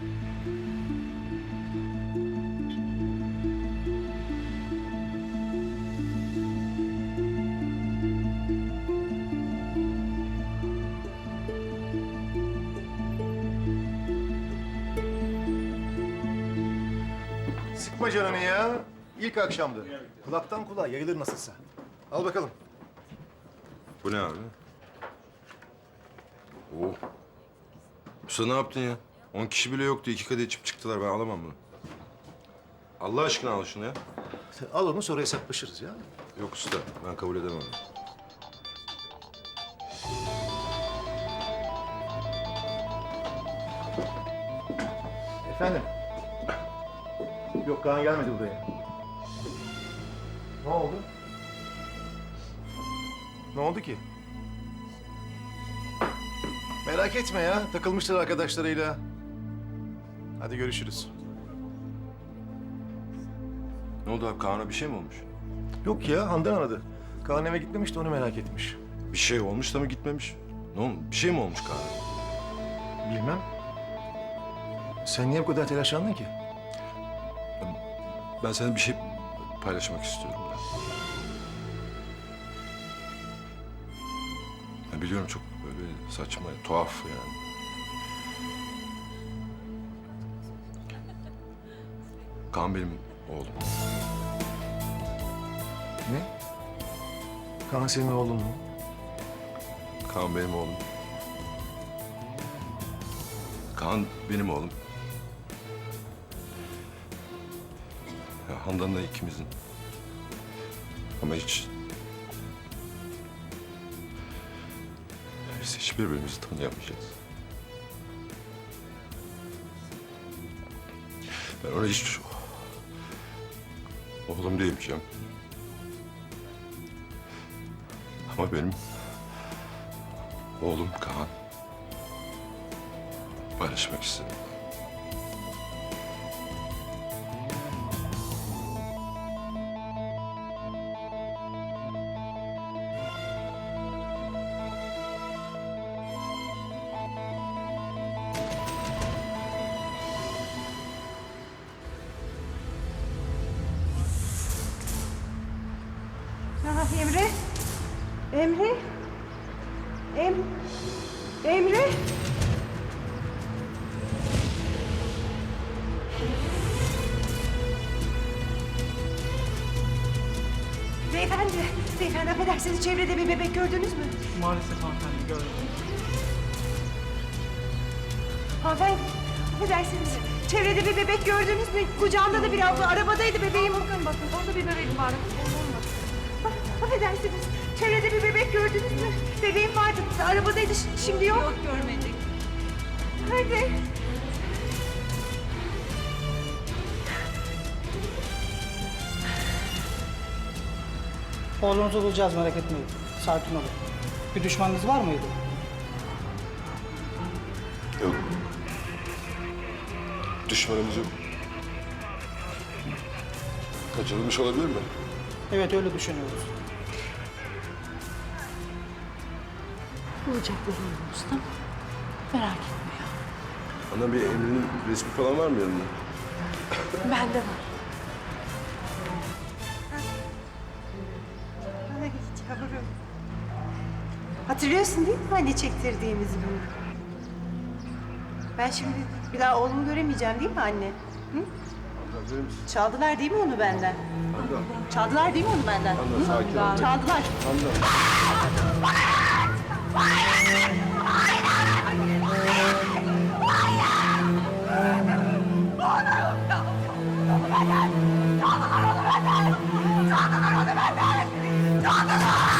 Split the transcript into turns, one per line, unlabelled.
Sıkma canını ya. İlk akşamdı. Kulaktan kulağa yayılır nasılsa. Al bakalım.
Bu ne abi? Oo. Usta ne yaptın ya? On kişi bile yoktu. iki kadeh içip çıktılar. Ben alamam bunu. Allah aşkına al şunu ya.
Al onu sonra hesaplaşırız ya.
Yok usta. Ben kabul edemem.
Efendim? Yok Kaan gelmedi buraya. Ne oldu? Ne oldu ki? Merak etme ya. Takılmışlar arkadaşlarıyla. Hadi görüşürüz.
Ne oldu abi? Kaan'a bir şey mi olmuş?
Yok ya Handan aradı. Kaan eve gitmemiş de onu merak etmiş.
Bir şey olmuş da mı gitmemiş? Ne olmuş? Bir şey mi olmuş Kaan'a?
Bilmem. Sen niye bu kadar telaşlandın ki?
Ben sana bir şey paylaşmak istiyorum ben. Ya biliyorum çok böyle saçma, tuhaf yani. Kaan benim oğlum.
Ne? Kaan senin oğlun mu?
Kaan benim oğlum. Kaan benim oğlum. Ya Handan'la ikimizin. Ama hiç... Biz hiç birbirimizi tanıyamayacağız. Ben ona hiç... Oğlum diyemeyeceğim. Ama benim Oğlum Kaan. Paylaşmak istedim.
Emre. Emre. Em. Emre. Beyefendi, beyefendi affedersiniz çevrede bir bebek gördünüz mü?
Maalesef hanımefendi gördüm.
Hanımefendi, affedersiniz. Çevrede bir bebek gördünüz mü? Kucağında da bir abla, arabadaydı bebeğim. Bakın bakın, orada bir bebek var. Affedersiniz, çevrede bir bebek gördünüz mü? Bebeğim vardı, arabadaydı, ş- şimdi yok. Yok, görmedik. Nerede?
Oğlunuzu bulacağız merak etmeyin. Sakin olun. Bir düşmanınız var mıydı?
Yok. Düşmanımız yok. Kaçırılmış olabilir mi?
Evet öyle düşünüyoruz.
Bulacaklar oğlum usta. Merak etme ya.
Ana bir Emre'nin resmi falan var mı yanında?
Bende var.
Ay yavrum. Hatırlıyorsun değil mi anne çektirdiğimiz bunu? Ben şimdi bir daha oğlumu göremeyeceğim değil mi anne? Hı? Çaldılar değil mi onu benden? Çaldılar değil mi onu benden? Hı?
sakin ol.
Çaldılar. Canlılar onu benden! Canlılar!